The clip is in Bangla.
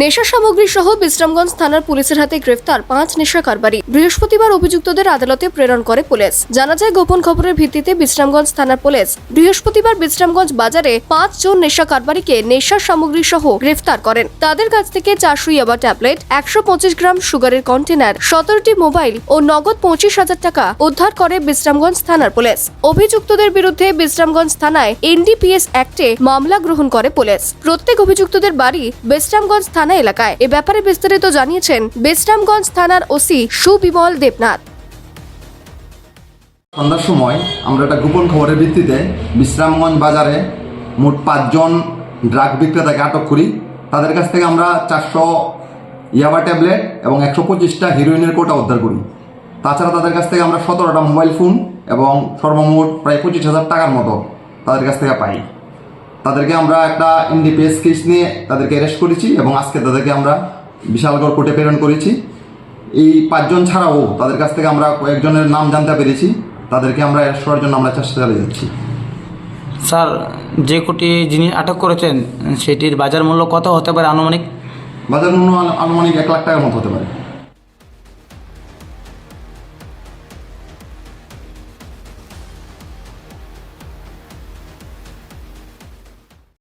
নেশা সামগ্রী সহ বিশ্রামগঞ্জ থানার পুলিশের হাতে গ্রেফতার পাঁচ নেশা কারবারি। বৃহস্পতিবার অভিযুক্তদের আদালতে প্রেরণ করে পুলিশ। জানা যায়, গোপন খবরের ভিত্তিতে বিশ্রামগঞ্জ থানার পুলিশ বৃহস্পতিবার বিশ্রামগঞ্জ বাজারে পাঁচ জন নেশা কারবারিকে নেশা সামগ্রী সহ গ্রেফতার করেন। তাদের কাছ থেকে চারশো ইয়াবা ট্যাবলেট, একশো পঁচিশ গ্রাম সুগারের কন্টেনার, সতেরোটি মোবাইল ও নগদ পঁচিশ হাজার টাকা উদ্ধার করে বিশ্রামগঞ্জ থানার পুলিশ। অভিযুক্তদের বিরুদ্ধে বিশ্রামগঞ্জ থানায় এনডিপিএস অ্যাক্টে মামলা গ্রহণ করে পুলিশ। প্রত্যেক অভিযুক্তদের বাড়ি বিশ্রামগঞ্জ থানা এলাকায়। এ ব্যাপারে বিস্তারিত জানিয়েছেন বিশ্রামগঞ্জ থানার ওসি সুবিমল দেবনাথ। সন্ধ্যার সময় আমরা একটা গোপন খবরের ভিত্তিতে বিশ্রামগঞ্জ বাজারে মোট পাঁচজন ড্রাগ বিক্রেতাকে আটক করি। তাদের কাছ থেকে আমরা চারশো ইয়াবা ট্যাবলেট এবং একশো পঁচিশটা হিরোইনের কোটা উদ্ধার করি। তাছাড়া তাদের কাছ থেকে আমরা সতেরোটা মোবাইল ফোন এবং সর্বমোট প্রায় পঁচিশ হাজার টাকার মতো তাদের কাছ থেকে পাই। তাদেরকে আমরা একটা এনডিপিএস কেস নিয়ে তাদেরকে অ্যারেস্ট করেছি এবং আজকে তাদেরকে আমরা বিশালগড় কোর্টে প্রেরণ করেছি। এই পাঁচজন ছাড়াও তাদের কাছ থেকে আমরা কয়েকজনের নাম জানতে পেরেছি। তাদেরকে আমরা অ্যারেস্ট করার জন্য আমরা চেষ্টা চালিয়ে যাচ্ছি। স্যার যে কোটি যিনি আটক করেছেন সেটির বাজার মূল্য কত হতে পারে আনুমানিক? বাজার মূল্য আনুমানিক এক লাখ টাকার মতো হতে পারে।